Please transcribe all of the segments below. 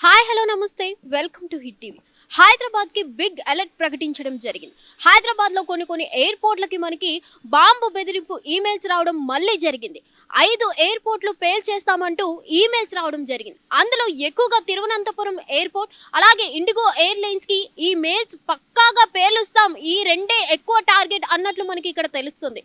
Hi hello నమస్తే. Welcome to hit TV. హైదరాబాద్కి big alert ప్రకటించడం జరిగింది. హైదరాబాద్లో కొన్ని కొన్ని ఎయిర్పోర్ట్లకి మనకి బాంబు బెదిరింపు ఈమెయిల్స్ రావడం మళ్ళీ జరిగింది. ఐదు ఎయిర్పోర్ట్లు పేల్ చేస్తామంటూ ఈమెయిల్స్ రావడం జరిగింది. అందులో ఎక్కువగా తిరువనంతపురం ఎయిర్పోర్ట్ అలాగే ఇండిగో ఎయిర్లైన్స్కి ఈ మెయిల్స్ పక్క పేలుస్తాం. ఈ రెండే ఎక్కువ టార్గెట్ అన్నట్లు మనకి ఇక్కడ తెలుస్తుంది.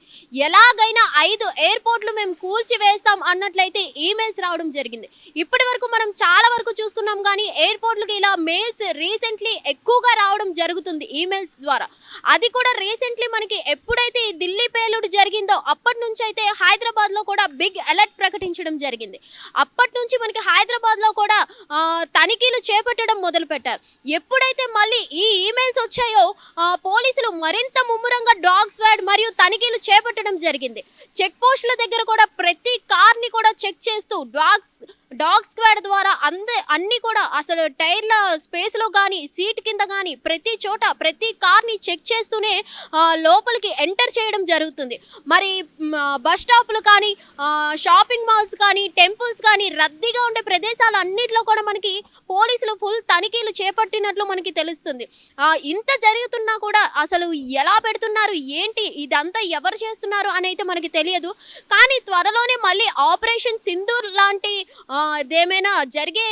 ఎలాగైనా ఐదు ఎయిర్పోర్ట్లు మేము కూల్చి వేస్తాం అన్నట్లయితే ఈమెయిల్స్ రావడం జరిగింది. ఇప్పటి వరకు మనం చాలా వరకు చూసుకున్నాం కానీ ఎయిర్పోర్ట్లకి ఇలా మెయిల్స్ రీసెంట్లీ ఎక్కువగా రావడం జరుగుతుంది ఈమెయిల్స్ ద్వారా. అది కూడా రీసెంట్లీ మనకి ఎప్పుడైతే ఈ ఢిల్లీ పేలుడు జరిగిందో అప్పటి నుంచి అయితే హైదరాబాద్లో కూడా బిగ్ అలర్ట్ ప్రకటించడం జరిగింది. అప్పటి నుంచి మనకి హైదరాబాద్లో కూడా తనిఖీలు చేపట్టడం మొదలు పెట్టారు ఎప్పుడైతే మళ్ళీ ఈ ఈమెయిల్స్ వచ్చాయో పోలీసులు మరింత ముమ్మరంగా డాగ్ స్వాడ్ మరియు తనిఖీలు చేపట్టడం జరిగింది. చెక్ పోస్టుల దగ్గర కూడా ప్రతి కార్ని కూడా చెక్ చేస్తూ డాగ్స్ డాగ్ స్క్వాడ్ ద్వారా అందే అన్ని కూడా అసలు టైర్ల స్పేస్లో కానీ సీట్ కింద కానీ ప్రతి చోట ప్రతి కార్ని చెక్ చేస్తూనే లోపలికి ఎంటర్ చేయడం జరుగుతుంది. మరి బస్ స్టాప్లు కానీ షాపింగ్ మాల్స్ కానీ టెంపుల్స్ కానీ రద్దీగా ఉండే ప్రదేశాలు అన్నిట్లో కూడా మనకి పోలీసులు ఫుల్ తనిఖీలు చేపట్టినట్లు మనకి తెలుస్తుంది. ఇంత ఇంత పెడుతున్నా కూడా అసలు ఎలా పెడుతున్నారు? ఏంటి? ఇదంతా ఎవరు చేస్తున్నారు అని అయితే మనకి తెలియదు. కానీ త్వరలోనే మళ్ళీ ఆపరేషన్ సింధూర్ లాంటి ఏమైనా జరిగే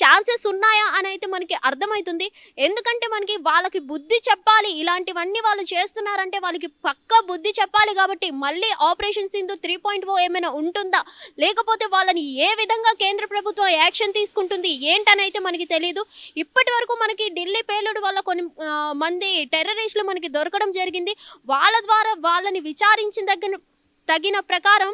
ఛాన్సెస్ ఉన్నాయా అని అయితే మనకి అర్థమవుతుంది ఎందుకంటే మనకి వాళ్ళకి బుద్ధి చెప్పాలి. ఇలాంటివన్నీ వాళ్ళు చేస్తున్నారంటే వాళ్ళకి పక్క బుద్ధి చెప్పాలి కాబట్టి మళ్ళీ operation Sindhu three point O ఏమైనా ఉంటుందా? లేకపోతే వాళ్ళని ఏ విధంగా కేంద్ర ప్రభుత్వం యాక్షన్ తీసుకుంటుంది? ఏంటని అయితే మనకి తెలియదు ఇప్పటి వరకు మనకి ఢిల్లీ పేలుడు వల్ల కొన్ని ఆ, మంది టెర్రరిస్టులు మనకి దొరకడం జరిగింది. వాళ్ళ ద్వారా వాళ్ళని విచారించిన దగ్గర తగిన ప్రకారం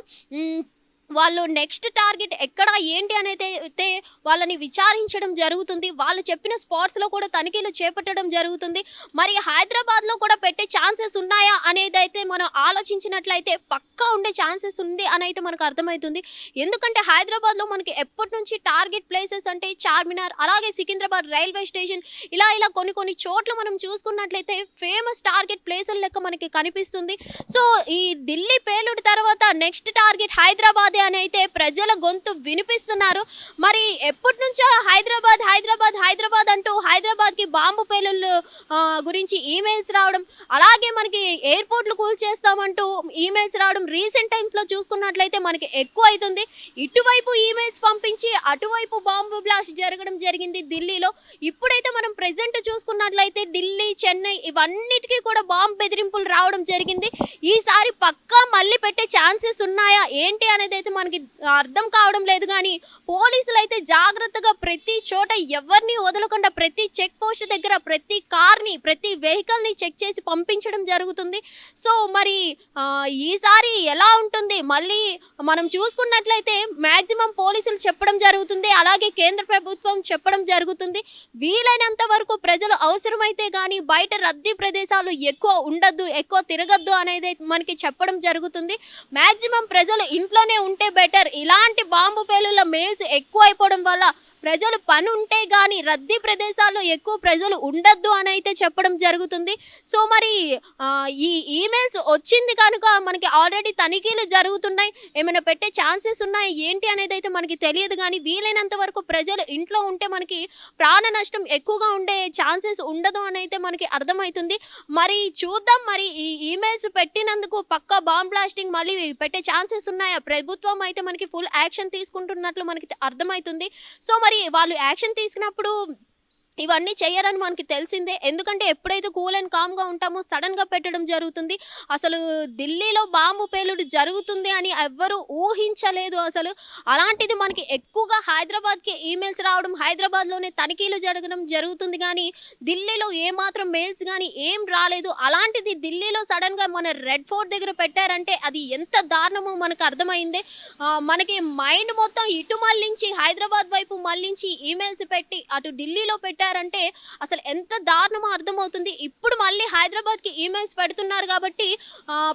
వాళ్ళు నెక్స్ట్ టార్గెట్ ఎక్కడ ఏంటి అనేది అయితే వాళ్ళని విచారించడం జరుగుతుంది. వాళ్ళు చెప్పిన స్పాట్స్లో కూడా తనిఖీలు చేపట్టడం జరుగుతుంది. మరి హైదరాబాద్లో కూడా పెట్టే ఛాన్సెస్ ఉన్నాయా అనేది అయితే మనం ఆలోచించినట్లయితే పక్కా ఉండే ఛాన్సెస్ ఉంది అని అయితే మనకు అర్థమవుతుంది. ఎందుకంటే హైదరాబాద్లో మనకి ఎప్పటి నుంచి టార్గెట్ ప్లేసెస్ అంటే చార్మినార్ అలాగే సికింద్రాబాద్ రైల్వే స్టేషన్ ఇలా ఇలా కొన్ని కొన్ని చోట్ల మనం చూసుకున్నట్లయితే ఫేమస్ టార్గెట్ ప్లేసుల లెక్క మనకి కనిపిస్తుంది. సో ఈ ఢిల్లీ పేలుడు తర్వాత నెక్స్ట్ టార్గెట్ హైదరాబాదే అని అయితే ప్రజల గొంతు వినిపిస్తున్నారు. మరి ఎప్పటి నుంచో హైదరాబాద్ హైదరాబాద్ హైదరాబాద్ హైదరాబాద్కి బాంబు పేలుళ్ళు గురించి ఈమెయిల్స్ రావడం అలాగే మనకి ఎయిర్పోర్ట్లు కూల్చేస్తామంటూ ఈమెయిల్స్ రావడం రీసెంట్ టైమ్స్లో చూసుకున్నట్లయితే మనకి ఎక్కువ అవుతుంది ఇటువైపు ఈమెయిల్స్ పంపించి అటువైపు బాంబు బ్లాస్ట్ జరగడం జరిగింది ఢిల్లీలో. ఇప్పుడైతే మనం ప్రెసెంట్ చూసుకున్నట్లయితే ఢిల్లీ చెన్నై ఇవన్నిటికీ కూడా బాంబు బెదిరింపులు రావడం జరిగింది. ఈసారి పక్కా మళ్ళీ పెట్టే ఛాన్సెస్ ఉన్నాయా? ఏంటి అనేది అయితే మనకి అర్థం కావడం లేదు. కానీ పోలీసులు అయితే జాగ్రత్తగా ప్రతి చోట ఎవరిని వదలకుండా ప్రతి చెక్ పోస్ట్ దగ్గర ప్రతి కార్ని ప్రతి వెహికల్ని చెక్ చేసి పంపించడం జరుగుతుంది. సో మరి ఈసారి ఎలా ఉంటుంది? మళ్ళీ మనం చూసుకున్నట్లయితే మ్యాక్సిమం పోలీసులు చెప్పడం జరుగుతుంది. అలాగే కేంద్ర ప్రభుత్వం చెప్పడం జరుగుతుంది. వీలైనంత వరకు ప్రజలు అవసరమైతే కానీ బయట రద్దీ ప్రదేశాలు ఎక్కువ ఉండద్దు ఎక్కువ తిరగద్దు అనేది మనకి చెప్పడం జరుగుతుంది. మ్యాక్సిమం ప్రజలు ఇంట్లోనే ఉంటే బెటర్. ఇలాంటి బాంబు పేలుల మెయిల్స్ ఎక్కువ అయిపోవడం వల్ల ప్రజలు పని ఉంటే కానీ రద్దీ ప్రదేశాల్లో ఎక్కువ ప్రజలు ఉండద్దు అని అయితే చెప్పడం జరుగుతుంది. సో మరి ఈ ఈమెయిల్స్ వచ్చింది కనుక మనకి ఆల్రెడీ తనిఖీలు జరుగుతున్నాయి. ఏమైనా పెట్టే ఛాన్సెస్ ఉన్నాయి? ఏంటి అనేది అయితే మనకి తెలియదు కానీ వీలైనంత వరకు ప్రజలు ఇంట్లో ఉంటే మనకి ప్రాణ నష్టం ఎక్కువగా ఉండే ఛాన్సెస్ ఉండదు అని అయితే మనకి అర్థమవుతుంది. మరి చూద్దాం. మరి ఈ ఈమెయిల్స్ పెట్టినందుకు పక్క బాంబ్ బ్లాస్టింగ్ మళ్ళీ పెట్టే ఛాన్సెస్ ఉన్నాయా? ప్రభుత్వం అయితే మనకి ఫుల్ యాక్షన్ తీసుకుంటున్నట్లు మనకి అర్థమవుతుంది. సో మరి వాళ్ళు యాక్షన్ తీసుకున్నప్పుడు ఇవన్నీ చేయరని మనకి తెలిసిందే. ఎందుకంటే ఎప్పుడైతే కూల్ అండ్ కామ్గా ఉంటామో సడన్గా పెట్టడం జరుగుతుంది. అసలు ఢిల్లీలో బాంబు పేలుడు జరుగుతుంది అని ఎవ్వరూ ఊహించలేదు అసలు. అలాంటిది మనకి ఎక్కువగా హైదరాబాద్కి ఈమెయిల్స్ రావడం హైదరాబాద్లోనే తనిఖీలు జరగడం జరుగుతుంది కానీ ఢిల్లీలో ఏమాత్రం మెయిల్స్ కానీ ఏం రాలేదు. అలాంటిది ఢిల్లీలో సడన్గా మన రెడ్ ఫోర్ట్ దగ్గర పెట్టారంటే అది ఎంత దారుణమో మనకు అర్థమైంది. మనకి మైండ్ మొత్తం ఇటు మళ్ళించి హైదరాబాద్ వైపు మళ్ళించి ఈమెయిల్స్ పెట్టి అటు ఢిల్లీలో పెట్టి పెట్టారంటే అసలు ఎంత దారుణమో అర్థమవుతుంది. ఇప్పుడు మళ్ళీ హైదరాబాద్కి ఈమెయిల్స్ పెడుతున్నారు కాబట్టి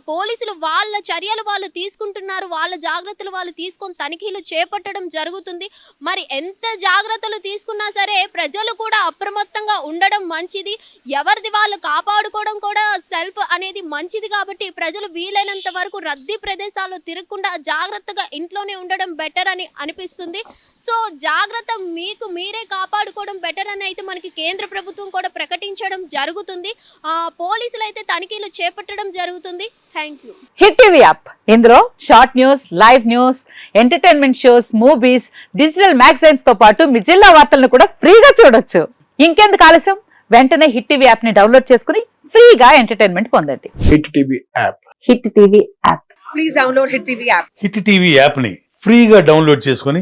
పోలీసులు వాళ్ళ చర్యలు వాళ్ళు తీసుకుంటున్నారు వాళ్ళ జాగ్రత్తలు వాళ్ళు తీసుకొని తనిఖీలు చేపట్టడం జరుగుతుంది. మరి ఎంత జాగ్రత్తలు తీసుకున్నా సరే ప్రజలు కూడా అప్రమత్తంగా ఉండడం మంచిది. ఎవరిది వాళ్ళు కాపాడుకోవడం కూడా సెల్ఫ్ అనేది మంచిది కాబట్టి ప్రజలు వీలైనంత వరకు రద్దీ ప్రదేశాల్లో తిరగకుండా జాగ్రత్తగా ఇంట్లోనే ఉండడం బెటర్ అని అనిపిస్తుంది. సో జాగ్రత్త మీకు మీరే కాపాడుకోవడం బెటర్ అని అయితే మనకి కేంద్ర ప్రభుత్వం కూడా ప్రకటించడం జరుగుతుంది. ఆ, పోలీసులు అయితే తనిఖీలు చేపట్టడం జరుగుతుంది. Thank you hit TV app. ఇందులో short news live news entertainment shows movies digital మ్యాగజైన్స్తో పాటు మీ జిల్లా వార్తలను కూడా ఫ్రీగా చూడొచ్చు. ఇంకెందుకు ఆలస్యం? వెంటనే హిట్ టీవీ యాప్ని డౌన్లోడ్ చేసుకుని ఫ్రీగా ఎంటర్టైన్మెంట్ పొందండి. Hit TV app. Hit TV app. Please download Hit TV app. Hit TV యాప్ని ఫ్రీగా డౌన్లోడ్ చేసుకొని